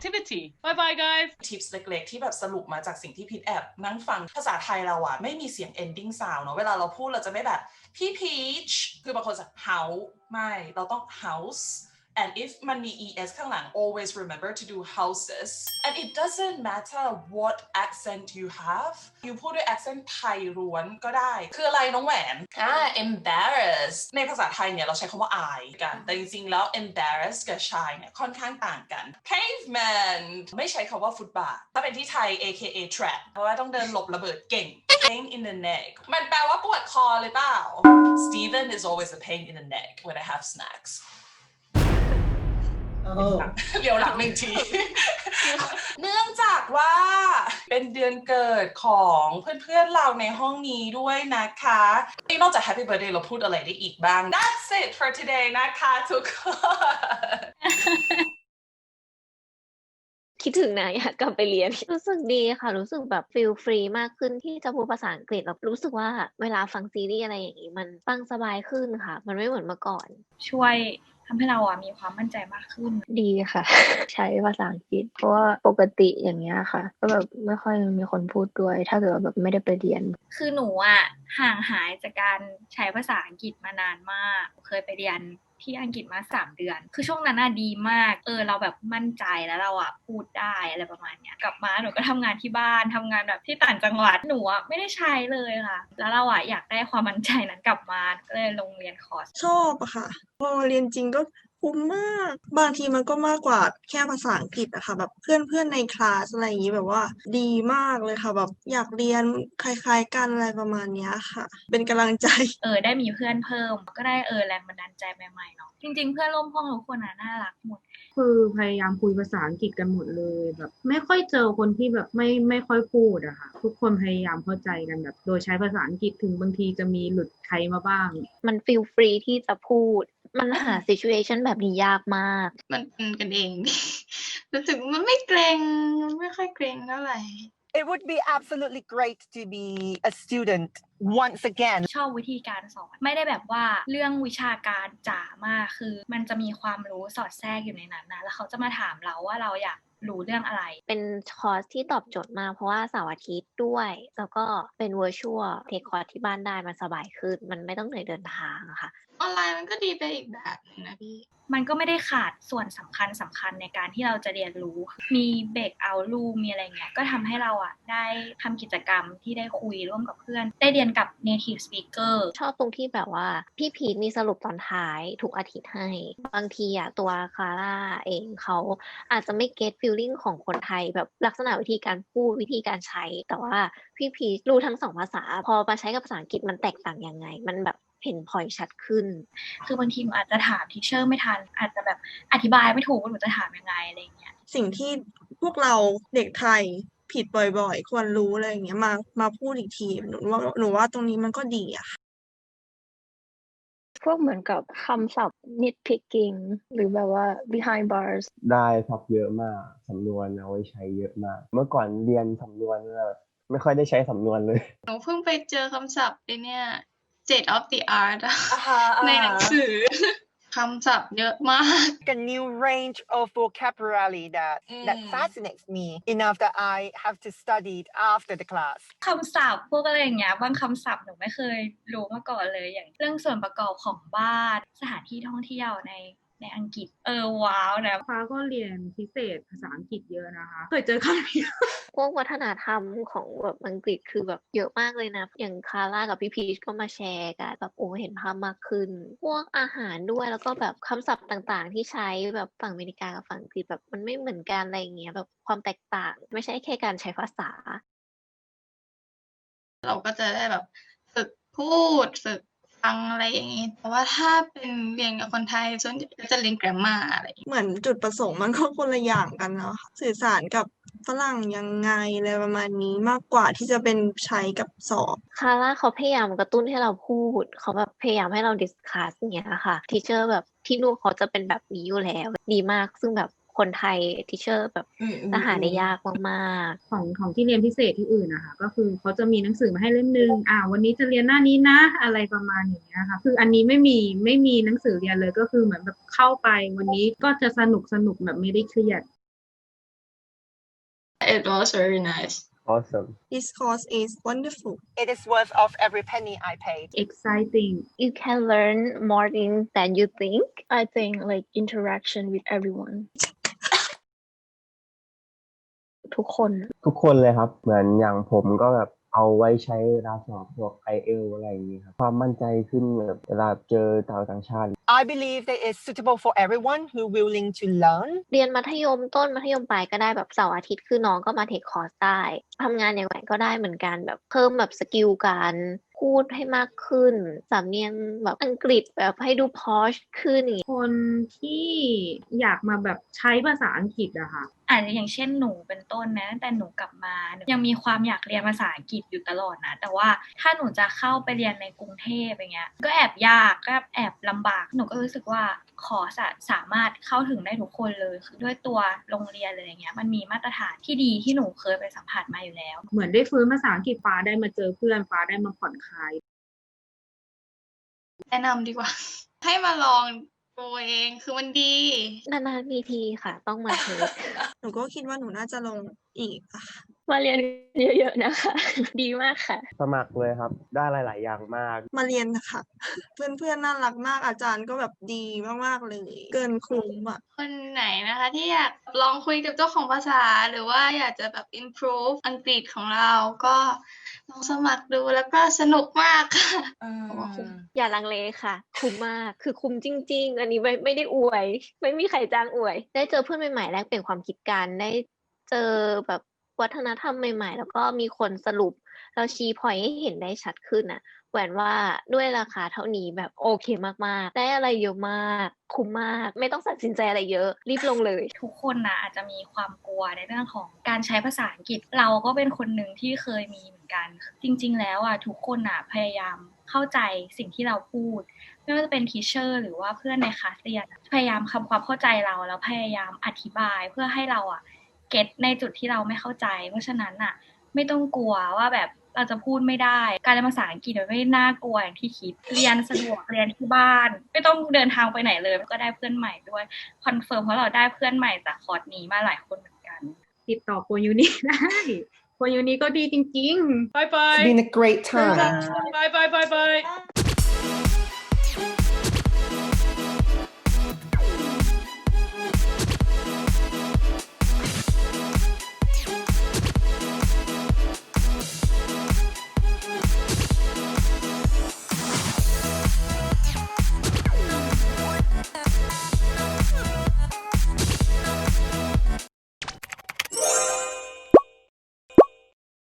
activity. Bye bye, guys. ทิปส์เล็ก ๆ ที่แบบสรุปมาจากสิ่งที่พิทแอบนั่งฟังภาษาไทยเราอะไม่มีเสียง ending sound เนาะเวลาเราพูดเราจะไม่แบบพี่พีชคือบางคนจะ house ไม่เราต้อง house and if มันมี es ข้างหลัง always remember to do houses and it doesn't matter what accent you have you พูดด้วย accent ไทยล้วนก็ได้ คืออะไรน้องแหวนอ่า embarrassed ในภาษาไทยเนี่ยเราใช้คำว่า อายกัน แต่จริงๆ แล้ว embarrassed กับ shy เนี่ยค่อนข้างต่างกัน pavement ไม่ใช้คำว่าฟุตบาท ถ้าเป็นที่ไทย aka trap เพราะว่าต้องเดินหลบระเบิดเก่ง pain in the neck มันแปลว่าปวดคอเลยเปล่า Steven is always a pain in the neck when I have snacks เดี๋ยวหลังหนึ่งที เนื่องจากว่าเป็นเดือนเกิดของเพื่อนๆเราในห้องนี้ด้วยนะคะนอกจาก Happy Birthday เราพูดอะไรได้อีกบ้าง That's it for today นะคะทุกคน คิดถึงนะอยากกลับไปเรียน รู้สึกดีค่ะ รู้สึกแบบฟีลฟรีมากขึ้นที่จะพูดภาษาอังกฤษแล้วรู้สึกว่าเวลาฟังซีรีส์อะไรอย่างนี้มันฟังสบายขึ้นค่ะ มันไม่เหมือนเมื่อก่อน ช่วยทำให้เราอะมีความมั่นใจมากขึ้น ดีค่ะ ใช้ภาษาอังกฤษ เพราะว่าปกติอย่างเงี้ยค่ะ ก็แบบไม่ค่อยมีคนพูดด้วย ถ้าเกิดว่าแบบไม่ได้ไปเรียน คือหนูอะห่างหายจากการใช้ภาษาอังกฤษมานานมาก เคยไปเรียน ที่อังกฤษมาสามเดือน คือช่วงนั้นน่ะดีมาก เออเราแบบมั่นใจแล้วเราอะพูดได้อะไรประมาณเนี้ยกลับมาหนูก็ทำงานที่บ้านทำงานแบบที่ต่างจังหวัดหนูอะไม่ได้ใช้เลยค่ะ แล้วเราอะอยากได้ความมั่นใจนั้นกลับมาก็เลยลงเรียนคอร์สชอบอะค่ะพอเรียนจริงก็ คุ้มมากบางทีมันก็มากกว่าแค่ภาษาอังกฤษอะค่ะ แบบเพื่อนเพื่อนในคลาสอะไรอย่างนี้แบบว่า ดีมากเลยค่ะ แบบอยากเรียนคล้ายๆกันอะไรประมาณเนี้ยค่ะ เป็นกำลังใจ เออได้มีเพื่อนเพิ่ม ก็ได้เออแรงบันดาลใจใหม่ๆเนาะจริงๆ เพื่อนร่วมห้องทุกคนอะน่ารักหมดคือพยายามคุยภาษาอังกฤษกันหมดเลยแบบไม่ค่อยเจอคนที่แบบไม่ไม่ค่อยพูดอะค่ะ ทุกคนพยายามเข้าใจกันแบบ โดยใช้ภาษาอังกฤษถึงบางทีจะมีหลุดไทยมาบ้าง มันฟีลฟรีที่จะพูด มันหาซิ t u เ t ชันแบบนี้ยากมาก มันเป็นกันเอง รู้สึกมันไม่เกรงมันไม่ค่อยเกรงเท่าไหร่ It would be absolutely great to be a student once again. ชอบวิธีการสอน ไม่ได้แบบว่าเรื่องวิชาการจ๋ามากคือ มันจะมีความรู้สอดแทรกอยู่ในนั้นนะ แล้วเขาจะมาถามเราว่าเราอยาก รู้เรื่องอะไร เป็นคอร์สที่ตอบโจทย์มากเพราะว่าเสาร์อาทิตย์ด้วย แล้วก็เป็นเวอร์ชวลเทคคอร์สที่บ้านได้มันสบายขึ้น มันไม่ต้องเหนื่อยเดินทางอะค่ะ ออนไลน์มันก็ดีไปอีกแบบห นะพี่ มันก็ไม่ได้ขาดส่วนสำคัญสำคัญในการที่เราจะเรียนรู้ มีเบรกเอาลูมีอะไรเงี้ย ก็ทำให้เราอะได้ทำกิจกรรมที่ได้คุยร่วมกับเพื่อน ได้เรียนกับ native speaker ชอบตรงที่แบบว่า พี่พีทมีสรุปตอนท้ายทุกอาทิตย์ให้ บางทีอะตัวคลาร่าเองเขาอาจจะไม่เก็ตฟีลลิ่งของคนไทยแบบลักษณะวิธีการพูดวิธีการใช้ แต่ว่าพี่พีทรู้ทั้งสองภาษา พอมาใช้กับภาษาอังกฤษมันแตกต่างยังไง มันแบบ เห็นพอยชัดขึ้น คือบางทีหนูอาจจะถามทีเชอร์ไม่ทัน อาจจะแบบอธิบายไม่ถูกว่าหนูจะถามยังไงอะไรเงี้ย สิ่งที่พวกเราเด็กไทยผิดบ่อย ๆ ควรรู้อะไรอย่างเงี้ยมามาพูดอีกทีหนูว่าหนูว่าตรงนี้มันก็ดีอะค่ะพวกเหมือนกับคำศัพท์ nitpicking หรือแบบว่า behind bars ได้ทับเยอะมากสำนวนเอาไว้ใช้เยอะมาก เมื่อก่อนเรียนสำนวนแบบไม่ค่อยได้ใช้สำนวนเลย หนูเพิ่งไปเจอคำศัพท์ไอเนี่ย state of the art อะอ่าฮะอ่าในหนังสือคำศัพท์เยอะมาก A new range of vocabulary that that Mm. fascinates me enough that I have to study it after the class. คำศัพท์พวกอะไรอย่างเงี้ยบางคำศัพท์หนูไม่เคยรู้มาก่อนเลยอย่างเรื่องส่วนประกอบของบ้านสถานที่ท่องเที่ยวใน ในอังกฤษ เออว้าวนะฟ้าก็เรียนพิเศษภาษาอังกฤษเยอะนะคะ เคยเจอคำนี้พวกวัฒนธรรมของแบบอังกฤษคือแบบเยอะมากเลยนะ อย่างคาร่ากับพี่พีชก็มาแชร์กันแบบโอ้เห็นภาพมากขึ้น พวกอาหารด้วยแล้วก็แบบคำศัพท์ต่างๆ ที่ใช้แบบฝั่งอเมริกากับฝั่งอังกฤษแบบมันไม่เหมือนกันอะไรอย่างเงี้ยแบบความแตกต่าง ไม่ใช่แค่การใช้ภาษา เราก็จะได้แบบฝึกพูดฝึก ฟังอะไรอย่างนี้ แต่ว่าถ้าเป็นเรียนกับคนไทยส่วนใหญ่ก็จะเรียน grammar อะไรอย่างงี้เหมือนจุดประสงค์มันก็คนละอย่างกันเนาะสื่อสารกับฝรั่งยังไงอะไรประมาณนี้มากกว่าที่จะเป็นใช้กับสอบคาร่าเขาพยายามกระตุ้นให้เราพูด เขาแบบพยายามให้เราดิสคัสอย่างเงี้ยค่ะทีเชอร์แบบที่นู่นเขาจะเป็นแบบนี้อยู่แล้ว ดีมากซึ่งแบบ คนไทยทีเชอร์แบบอืมอืมจะหาได้อืมยากมากของของที่เรียนพิเศษที่อื่นนะคะก็คือเขาจะมีหนังสือมาให้เล่มนึงอ่าวันนี้จะเรียนหน้านี้นะ อะไรประมาณอย่างเงี้ยค่ะคืออันนี้ไม่มีไม่มีหนังสือเรียนเลยก็คือเหมือนแบบเข้าไป วันนี้ก็จะสนุกสนุกแบบไม่ได้เครียด it was very nice. awesome This course is wonderful It is worth of every penny I paid. exciting you can learn more things than you think I think like interaction with everyone ทุกคน ทุกคนเลยครับ เหมือนอย่างผมก็แบบเอาไว้ใช้เวลาสอบพวก i อเอลอะไรอย่างนี้ครับ ความมั่นใจขึ้นแบบเวลาเจอชาวต่างชาติ I believe that it's suitable for everyone who willing to learn. เรียนมัธยมต้นมัธยมปลายก็ได้แบบเสาร์อาทิตย์คือน้องก็มาเทคคอร์สได้ทำงานอย่างไรก็ได้เหมือนกันแบบเพิ่มแบบสกิลการพูดให้มากขึ้น สำเนียงแบบอังกฤษแบบให้ดูพอชขึ้นอย่างเงี้ยคนที่อยากมาแบบใช้ภาษาอังกฤษอะค่ะ อาจจะอย่างเช่นหนูเป็นต้นนะตั้งแต่หนูกลับมาหนูยังมีความอยากเรียนภาษาอังกฤษอยู่ตลอดนะ แต่ว่าถ้าหนูจะเข้าไปเรียนในกรุงเทพอย่างเงี้ย ก็แอบยากก็แอบลำบาก หนูก็รู้สึกว่าคอร์สอะสามารถเข้าถึงได้ทุกคนเลยคือด้วยตัวโรงเรียนเลยอย่างเงี้ย มันมีมาตรฐานที่ดีที่หนูเคยไปสัมผัสมาอยู่แล้ว เหมือนได้ฟื้นภาษาอังกฤษฟ้าได้มาเจอเพื่อนฟ้าได้มาผ่อนคลายแนะนำดีกว่า ให้มาลอง ตัวเองคือมันดี นานๆมีทีค่ะ ต้องมาเทคหนูก็คิดว่าหนูน่าจะลงอีกอะค่ะ มาเรียนเยอะๆนะคะ ดีมากค่ะ สมัครเลยครับ ได้หลาย ๆ อย่างมาก มาเรียนนะคะเพื่อนๆน่ารักมากอาจารย์ก็แบบดีมากๆเลย เกินคุ้มอะคนไหนนะคะ ที่อยากลองคุยกับเจ้าของภาษา หรือว่าอยากจะแบบ improve อังกฤษของเราก็ลองสมัครดูแล้วก็สนุกมากค่ะเอออย่าลังเลค่ะ คุ้มมากคือคุ้มจริง ๆ อันนี้ไม่ไม่ได้อวย ไม่มีใครจ้างอวย ได้เจอเพื่อนใหม่ๆแลกเปลี่ยนความคิดกันได้เจอแบบ วัฒนธรรมใหม่ ๆ แล้วก็มีคนสรุปแล้วชี้พอยให้เห็นได้ชัดขึ้นน่ะแหวนว่าด้วยราคาเท่านี้แบบโอเคมากๆ ได้อะไรเยอะมาก คุ้มมาก ไม่ต้องตัดสินใจอะไรเยอะ รีบลงเลย ทุกคนนะอาจจะมีความกลัวในเรื่องของการใช้ภาษาอังกฤษ เราก็เป็นคนหนึ่งที่เคยมีเหมือนกัน จริง ๆ แล้วอะทุกคนอะพยายามเข้าใจสิ่งที่เราพูดไม่ว่าจะเป็นทีเชอร์หรือว่าเพื่อนในคลาสเรียนพยายามทำความเข้าใจเราแล้วพยายามอธิบายเพื่อให้เราอะ เก็ตในจุดที่เราไม่เข้าใจ เพราะฉะนั้นอะไม่ต้องกลัวว่าแบบเราจะพูดไม่ได้ การเรียนภาษาอังกฤษมันไม่ได้น่ากลัวอย่างที่คิด เรียนสะดวกเรียนที่บ้าน ไม่ต้องเดินทางไปไหนเลยก็ได้เพื่อนใหม่ด้วยคอนเฟิร์มเพราะเราได้เพื่อนใหม่จากคอร์สนี้มาหลายคนเหมือนกัน ติดต่อโปรยูนิได้โปรยูนิก็ดีจริงๆบายบาย It's been a great time. บายบายบายบาย